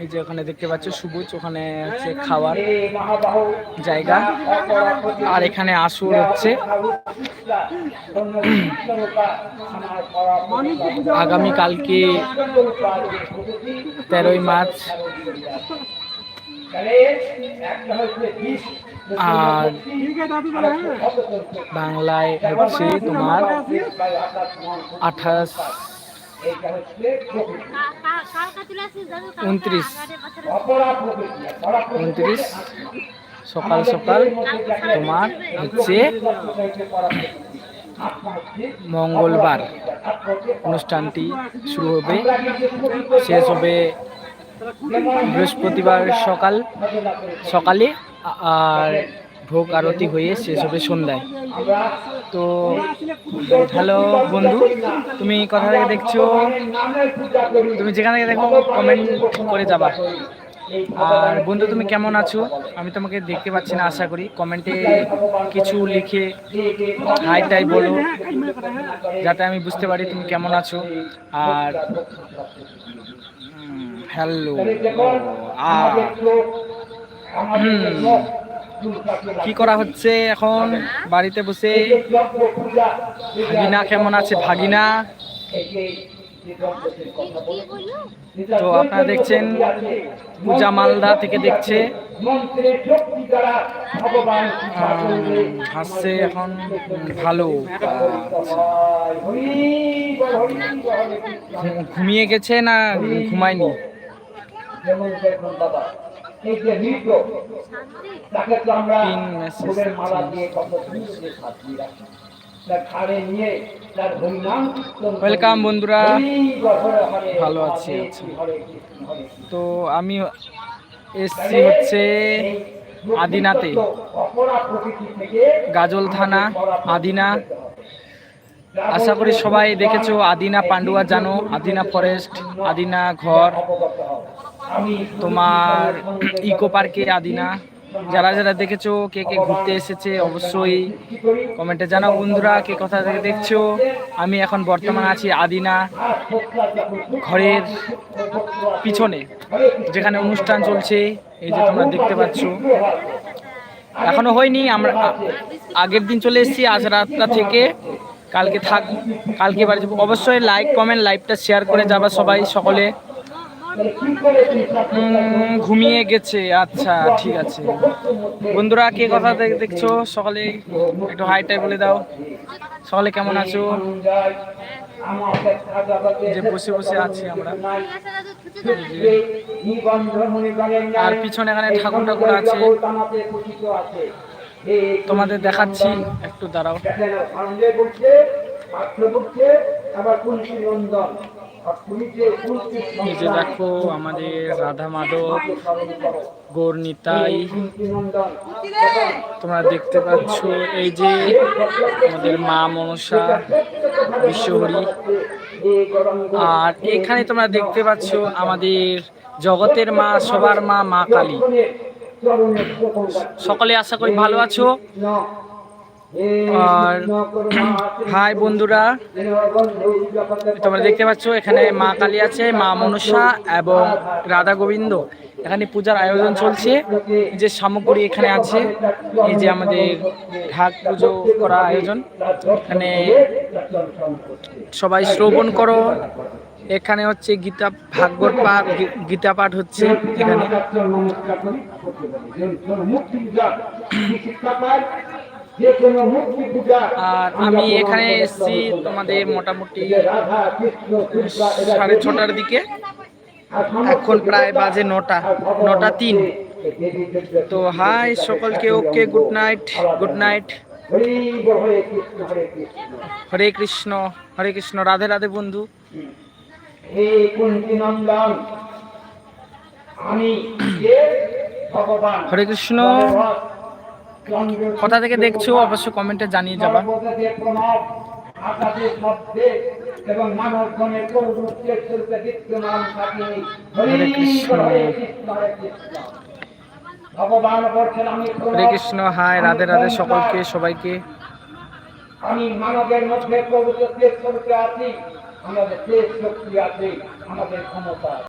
এই যে ওখানে দেখতে পাচ্ছ সবুজ, ওখানে হচ্ছে খাওয়ার জায়গা। আর এখানে আসর হচ্ছে। আগামী কালকে তেরোই মার্চ। আর বাংলায় হচ্ছে তোমার আঠাশ উনত্রিশ। উনত্রিশ। সকাল সকাল তোমার হচ্ছে মঙ্গলবার অনুষ্ঠানটি শুরু হবে। শেষ হবে বৃহস্পতিবার সকাল সকালে আর ভোগ আরতি হয়ে শেষ হবে সন্ধ্যায়। তো, হ্যালো বন্ধু, তুমি কথা থেকে দেখছ? তুমি যেখান থেকে দেখো কমেন্ট করে যাবা। আর বন্ধু, তুমি কেমন আছো? আমি তোমাকে দেখতে পাচ্ছি না, আশা করি। কমেন্টে কিছু লিখে হাই টাই বলো, যাতে আমি বুঝতে পারি তুমি কেমন আছো। আর হ্যালো আর কি করা হচ্ছে এখন? বাড়িতে বসে ভাগিনা কেমন আছে? ভাগিনা? তো আপনারা দেখছেন পূজা মালদা থেকে দেখছে। হাসছে এখন ভালো। ঘুমিয়ে গেছে না ঘুমায়নি? ওয়েলকাম বন্ধুরা। ভালো আছি আছি। তো আমি এসছি হচ্ছে আদিনাতে। গাজল থানা আদিনা। আশা করি সবাই দেখেছ আদিনা পান্ডুয়া জানো আদিনা ফরেস্ট আদিনা ঘর। তোমার ইকো পার্কে আদিনা। যারা যারা দেখেছ, কে কে ঘুরতে এসেছে, অবশ্যই কমেন্টে জানাও বন্ধুরা, কে কোথা থেকে দেখছ। আমি এখন বর্তমান আছি আদিনা ঘরের পিছনে, যেখানে অনুষ্ঠান চলছে, এই যে তোমরা দেখতে পাচ্ছ। এখনও হয়নি, আমরা আগের দিন চলে এসেছি, আজ রাতটা থেকে। কালকে থাক, কালকে বাড়ি অবশ্যই লাইক কমেন্ট লাইভটা শেয়ার করে যাবা সবাই, সকলে। ঘুমিয়ে গেছে। আচ্ছা ঠিক আছে। বন্ধুরা কে কথা দেখ- দেখছ? সকালে একটু হাই টাই বলে দাও। সকালে কেমন আছো? যে বসে বসে আছি আমরা। আর পিছনে এখানে ঠাকুর ঠাকুর আছে। তোমাদের দেখাচ্ছি। একটু দাঁড়াও। এই যে দেখো আমাদের রাধা মাধব গৌর নিতাই তোমরা দেখতে পাচ্ছ এই যে আমাদের মা মনসা, বিশ্বহরি। আর এখানে তোমরা দেখতে পাচ্ছ আমাদের জগতের মা, সবার মা মা কালী। সকলে আশা করি ভালো আছো? আর হাই বন্ধুরা তোমরা দেখতে পাচ্ছ এখানে মা কালী আছে মা মনসা এবং রাধা গোবিন্দ। এখানে পূজার আয়োজন চলছে। এই যে সামগ্রী এখানে আছে এই যে আমাদের ঢাক পুজো করা আয়োজন। এখানে সবাই শ্রবণ করো। এখানে হচ্ছে গীতা ভাগবত পাঠ গীতা পাঠ হচ্ছে এখানে। আর আমি এখানে এসেছি তোমাদের মোটামুটি সাড়ে ছটার দিকে। এখন প্রায় বাজে নটা নটা তিন। তো হাই সকলকে okay good night good night. Hare Krishna Hare Krishna. Radhe Radhe বন্ধু। আমি হরে কৃষ্ণ। কোথা থেকে দেখছ? অবশ্যই কমেন্টে জানিয়ে যাবা। এবং মানব গণের বিদ্যমান থাকি। হরে কৃষ্ণ। হরে কৃষ্ণ হরে কৃষ্ণ। ভগবান বলছেন আমি হরে কৃষ্ণ হাই রাধে রাধে সকলকে সবাইকে। আমি মানবের মধ্যে আছি। আমাদের শক্তি আছে আমাদের ক্ষমতা।